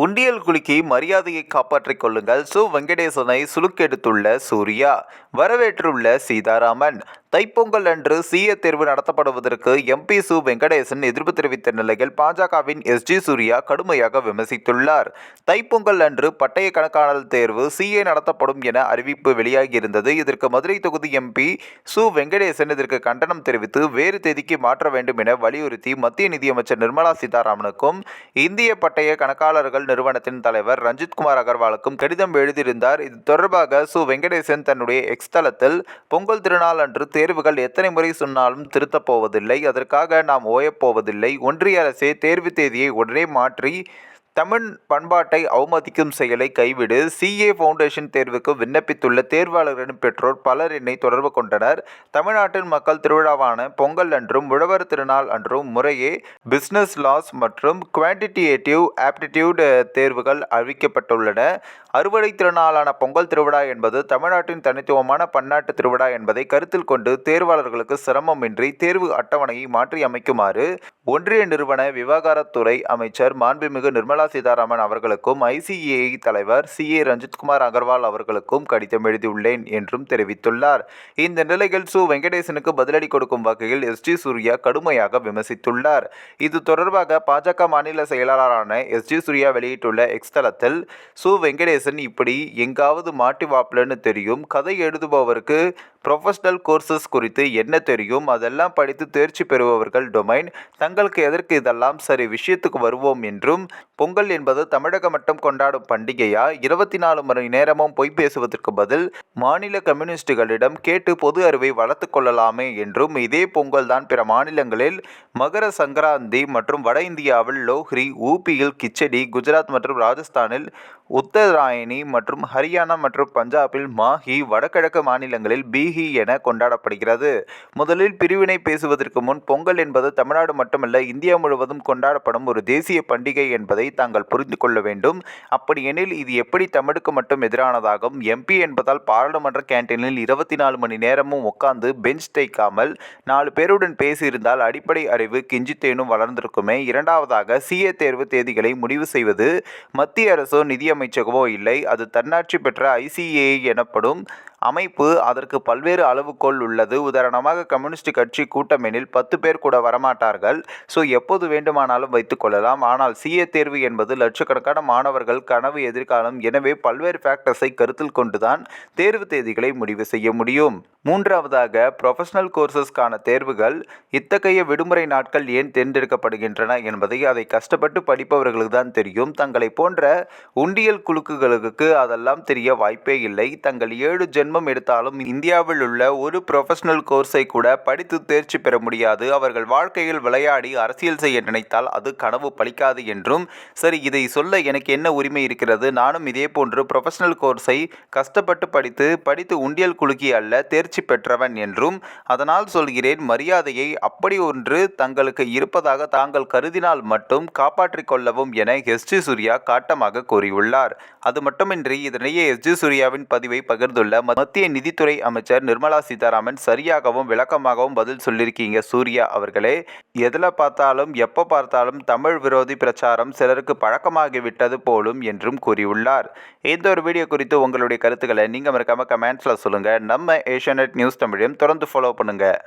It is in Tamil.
உண்டியல் குலுக்கி மரியாதையை காப்பாற்றிக் கொள்ளுங்கள். சு. வெங்கடேசனை சுலுக்கெடுத்துள்ள சூர்யா. வரவேற்றுள்ள சீதாராமன் தைப்பொங்கல் அன்று சிஏ தேர்வு நடத்தப்படுவதற்கு எம்பி சு வெங்கடேசன் எதிர்ப்பு தெரிவித்த நிலையில் பாஜகவின் எஸ் ஜி சூர்யா கடுமையாக விமர்சித்துள்ளார். தைப்பொங்கல் அன்று பட்டய கணக்காளர் தேர்வு சிஏ நடத்தப்படும் என அறிவிப்பு வெளியாகியிருந்தது. இதற்கு மதுரை தொகுதி எம்பி சு வெங்கடேசன் இதற்கு கண்டனம் தெரிவித்து வேறு தேதிக்கு மாற்ற வேண்டும் என வலியுறுத்தி மத்திய நிதியமைச்சர் நிர்மலா சீதாராமனுக்கும் இந்திய பட்டய கணக்காளர்கள் நிறுவனத்தின் தலைவர் ரஞ்சித் குமார் அகர்வாலுக்கும் கடிதம் எழுதியிருந்தார். இது தொடர்பாக சு வெங்கடேசன் தன்னுடைய எக்ஸ் தளத்தில் பொங்கல் திருநாள் அன்று தேர்வுகள் எத்தனை முறை சொன்னாலும் திருத்தப் போவதில்லை. அதற்காக நாம் ஓயப்போவதில்லை ஒன்றிய அரசே தேர்வு தேதியை உடனே மாற்றி தமிழ் பண்பாட்டை அவமதிக்கும் செயலை கைவிடு. சிஏ ஃபவுண்டேஷன் தேர்வுக்கு விண்ணப்பித்துள்ள தேர்வாளர்களின் பெற்றோர் பலர் என்னை தொடர்பு கொண்டனர். தமிழ்நாட்டின் மக்கள் திருவிழாவான பொங்கல் அன்றும் உழவர் திருநாள் அன்றும் முறையே பிஸ்னஸ் லாஸ் மற்றும் குவான்டிடேட்டிவ் ஆப்டிடியூட் தேர்வுகள் அறிவிக்கப்பட்டுள்ளன. அறுவடை திருநாளான பொங்கல் திருவிழா என்பது தமிழ்நாட்டின் தனித்துவமான பன்னாட்டு திருவிழா என்பதை கருத்தில் கொண்டு தேர்வாளர்களுக்கு சிரமமின்றி தேர்வு அட்டவணையை மாற்றி அமைக்குமாறு ஒன்றிய நிறுவன விவகாரத்துறை அமைச்சர் மாண்புமிகு நிர்மலா சீதாராமன் அவர்களுக்கும் ஐசிஏஐ தலைவர் சி ஏ ரஞ்சித்குமார் அகர்வால் அவர்களுக்கும் கடிதம் எழுதியுள்ளேன் என்றும் தெரிவித்துள்ளார். இந்த நிலையில் சு. வெங்கடேசனுக்கு பதிலடி கொடுக்கும் வகையில் எஸ். ஜி. சூர்யா கடுமையாக விமர்சித்துள்ளார். இது தொடர்பாக பாஜக மாநில செயலாளரான எஸ். ஜி. சூர்யா வெளியிட்டுள்ள எக்ஸ் தளத்தில் சு. வெங்கடேசன் இப்படி எங்காவது மாட்டி வாப்லன்னு தெரியும். கதை எழுதுபவருக்கு ப்ரொஃபஷனல் கோர்சஸ் குறித்து என்ன தெரியும்? அதெல்லாம் படித்து தேர்ச்சி பெறுபவர்கள் டொமைன் தங்களுக்கு எதற்கு இதெல்லாம் சரி விஷயத்துக்கு வருவோம் என்றும் பொங்கல் என்பது தமிழகம் மட்டும் கொண்டாடும் பண்டிகையா? இருபத்தி நாலு மணி நேரமும் பொய் பேசுவதற்கு பதில் மாநில கம்யூனிஸ்டுகளிடம் கேட்டு பொது அறிவை வளர்த்து கொள்ளலாமே என்றும் இதே பொங்கல் தான் பிற மாநிலங்களில் மகர சங்கராந்தி மற்றும் வட இந்தியாவில் லோஹ்ரி ஊபியில் கிச்சடி குஜராத் மற்றும் ராஜஸ்தானில் உத்தராயணி மற்றும் ஹரியானா மற்றும் பஞ்சாபில் மாஹி வடகிழக்கு மாநிலங்களில் பீஹி என கொண்டாடப்படுகிறது. முதலில் பிரிவினை பேசுவதற்கு முன் பொங்கல் என்பது தமிழ்நாடு மட்டுமல்ல இந்தியா முழுவதும் கொண்டாடப்படும் ஒரு தேசிய பண்டிகை என்பதை தாங்கள் புரிந்து கொள்ள வேண்டும். அப்படியெனில் இது எப்படி தமிழுக்கு மட்டும் எதிரானதாகும்? எம்பி என்பதால் பாராளுமன்ற கேன்டீனில் இருபத்தி நாலு மணி நேரமும் உட்கார்ந்து பெஞ்ச் தைக்காமல் நாலு பேருடன் பேசியிருந்தால் அடிப்படை அறிவு கிஞ்சித்தேனும் வளர்ந்திருக்குமே. இரண்டாவதாக சிஏ தேர்வு தேதிகளை முடிவு செய்வது மத்திய அரசோ நிதியமைச்சகமோ இல்லை. அது தன்னாட்சி பெற்ற ஐசிஏ எனப்படும் அமைப்பு அதற்கு பல்வேறு அளவுகோல் உள்ளது. உதாரணமாக கம்யூனிஸ்ட் கட்சி கூட்டமெனில் பத்து பேர் கூட வரமாட்டார்கள். ஸோ எப்போது வேண்டுமானாலும் வைத்துக் கொள்ளலாம். ஆனால் சிஏ தேர்வு என்பது லட்சக்கணக்கான மாணவர்கள் கனவு எதிர்காலம் எனவே பல்வேறு ஃபேக்டர்ஸை கருத்தில் கொண்டுதான் தேர்வு தேதிகளை முடிவு செய்ய முடியும். மூன்றாவதாக ப்ரொஃபஷனல் கோர்சஸ்க்கான தேர்வுகள் இத்தகைய விடுமுறை நாட்கள் ஏன் தேர்ந்தெடுக்கப்படுகின்றன என்பதை அதை கஷ்டப்பட்டு படிப்பவர்களுக்கு தான் தெரியும். தங்களை போன்ற உண்டியல் குலுக்குகளுக்கு அதெல்லாம் தெரிய வாய்ப்பே இல்லை. தங்கள் ஏழு ஜென்மம் எடுத்தாலும் இந்தியாவில் உள்ள ஒரு ப்ரொஃபஷனல் கோர்ஸை கூட படித்து தேர்ச்சி பெற முடியாது. அவர்கள் வாழ்க்கையில் விளையாடி அரசியல் செய்ய நினைத்தால் அது கனவு பலிக்காது என்றும் சரி இதை சொல்ல எனக்கு என்ன உரிமை இருக்கிறது? நானும் இதே போன்று ப்ரொஃபஷனல் கோர்ஸை கஷ்டப்பட்டு படித்து படித்து உண்டியல் குலுக்கி அல்ல தேர்ச்சி பெற்றவன் என்றும் அதனால் சொல்கிறேன் மரியாதையை அப்படி ஒன்று தங்களுக்கு இருப்பதாக தாங்கள் கருதினால் மட்டும் காப்பாற்றிக் கொள்ளவும் என எஸ். ஜி. சூர்யா காட்டமாக கூறியுள்ளார். அது மட்டுமின்றி இதனிடையே எஸ். ஜி. சூர்யாவின் பதிவை பகிர்ந்துள்ள மத்திய நிதித்துறை அமைச்சர் நிர்மலா சீதாராமன் சரியாகவும் விளக்கமாகவும் பதில் சொல்லியிருக்கீங்க. சூர்யா அவர்களே எதில் பார்த்தாலும் எப்போ பார்த்தாலும் தமிழ் விரோதி பிரச்சாரம் சிலருக்கு பழக்கமாகிவிட்டது போலும் என்றும் கூறியுள்ளார். இந்த ஒரு வீடியோ குறித்து உங்களுடைய கருத்துக்களை நீங்கள் மறக்காமல் கமெண்ட்ஸில் சொல்லுங்கள் நம்ம ஏஷியானெட் நியூஸ் தமிழையும் தொடர்ந்து ஃபாலோ பண்ணுங்கள்